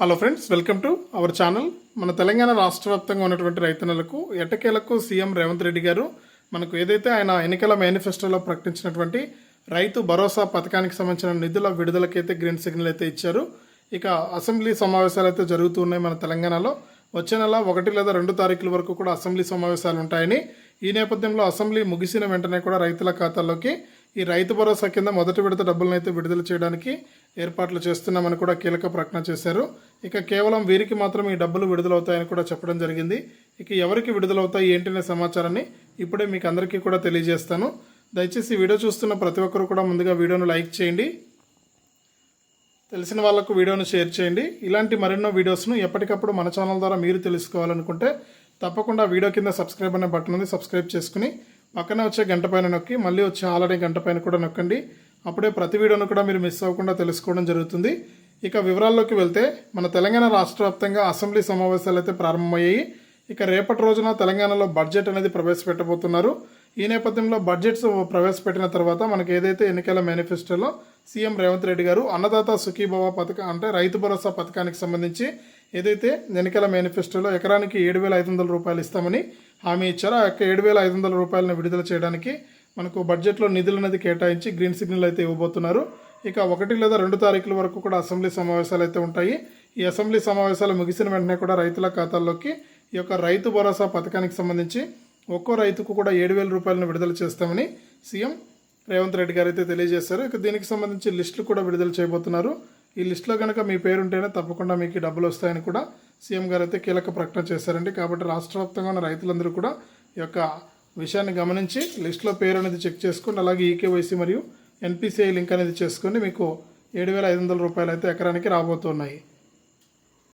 Hello friends welcome to our channel మన తెలంగాణ రాష్ట్ర వ్యాప్తంగా ఉన్నటువంటి రైతన్నలకు ఎటకేలకు సీఎం రేవంత్ రెడ్డి గారు మనకు ఏదైతే ఆయన ఎన్నికల మేనిఫెస్టోలో ప్రకటించినటువంటి రైతు భరోసా పథకానికి సంబంధించిన నిధుల విడుదలకైతే గ్రీన్ సిగ్నల్ అయితే ఇచ్చారు. ఇక అసెంబ్లీ సమావేశాలు అయితే జరుగుతూ ఉన్నాయి మన తెలంగాణలో. వచ్చే నెల ఒకటి లేదా రెండు తారీఖుల వరకు కూడా అసెంబ్లీ సమావేశాలు ఉంటాయని ఈ నేపథ్యంలో అసెంబ్లీ ముగిసిన వెంటనే కూడా రైతుల ఖాతాల్లోకి ఈ రైతు భరోసా కింద మొదటి విడత డబ్బులను అయితే విడుదల చేయడానికి ఏర్పాట్లు చేస్తున్నామని కూడా కీలక ప్రకటన చేశారు. ఇక కేవలం వీరికి మాత్రం ఈ డబ్బులు విడుదలవుతాయని కూడా చెప్పడం జరిగింది. ఇక ఎవరికి విడుదలవుతాయి ఏంటనే సమాచారాన్ని ఇప్పుడే మీకు అందరికీ కూడా తెలియజేస్తాను. దయచేసి వీడియో చూస్తున్న ప్రతి ఒక్కరు కూడా ముందుగా వీడియోను లైక్ చేయండి. తెలిసిన వాళ్ళకు వీడియోను షేర్ చేయండి. ఇలాంటి మరెన్నో వీడియోస్ను ఎప్పటికప్పుడు మన ఛానల్ ద్వారా మీరు తెలుసుకోవాలనుకుంటే తప్పకుండా వీడియో కింద సబ్స్క్రైబ్ అనే బటన్ ఉంది సబ్స్క్రైబ్ చేసుకుని పక్కనే వచ్చే గంట పైన నొక్కి మళ్ళీ వచ్చే ఆల్రెడీ గంట పైన కూడా నొక్కండి. అప్పుడే ప్రతి వీడియోను కూడా మీరు మిస్ అవ్వకుండా తెలుసుకోవడం జరుగుతుంది. ఇక వివరాల్లోకి వెళ్తే మన తెలంగాణ రాష్ట్ర వ్యాప్తంగా అసెంబ్లీ సమావేశాలు అయితే ప్రారంభమయ్యాయి. ఇక రేపటి రోజున తెలంగాణలో బడ్జెట్ అనేది ప్రవేశపెట్టబోతున్నారు. ఈ నేపథ్యంలో బడ్జెట్స్ ప్రవేశపెట్టిన తర్వాత మనకి ఏదైతే ఎన్నికల మేనిఫెస్టోలో సీఎం రేవంత్ రెడ్డి గారు అన్నదాత సుఖీభవ పథకం అంటే రైతు భరోసా పథకానికి సంబంధించి ఏదైతే ఎన్నికల మేనిఫెస్టోలో ఎకరానికి ఏడు వేల ఐదు వందల రూపాయలు ఇస్తామని హామీ ఇచ్చారో ఆ యొక్క ఏడు వేల ఐదు వందల రూపాయలను విడుదల చేయడానికి మనకు బడ్జెట్లో నిధులు అనేది కేటాయించి గ్రీన్ సిగ్నల్ అయితే ఇవ్వబోతున్నారు. ఇక ఒకటి లేదా రెండు తారీఖుల వరకు కూడా అసెంబ్లీ సమావేశాలు అయితే ఉంటాయి. ఈ అసెంబ్లీ సమావేశాలు ముగిసిన వెంటనే కూడా రైతుల ఖాతాల్లోకి ఈ యొక్క రైతు భరోసా పథకానికి సంబంధించి ఒక్కో రైతుకు కూడా ఏడు వేల రూపాయలను విడుదల చేస్తామని సీఎం రేవంత్ రెడ్డి గారు అయితే తెలియజేశారు. ఇక దీనికి సంబంధించి లిస్టులు కూడా విడుదల చేయబోతున్నారు. ఈ లిస్టులో కనుక మీ పేరుంటేనే తప్పకుండా మీకు డబ్బులు వస్తాయని కూడా సీఎం గారు అయితే కీలక ప్రకటన చేశారండి. కాబట్టి రాష్ట్ర వ్యాప్తంగా ఉన్న రైతులందరూ కూడా ఈ యొక్క విషయాన్ని గమనించి లిస్టులో పేరు అనేది చెక్ చేసుకోండి అలాగే ఈకేవైసీ మరియు ఎన్పిసిఐ లింక్ అనేది చేసుకొని మీకు ఏడు వేల ఐదు వందల రూపాయలు అయితే ఎకరానికి రాబోతున్నాయి.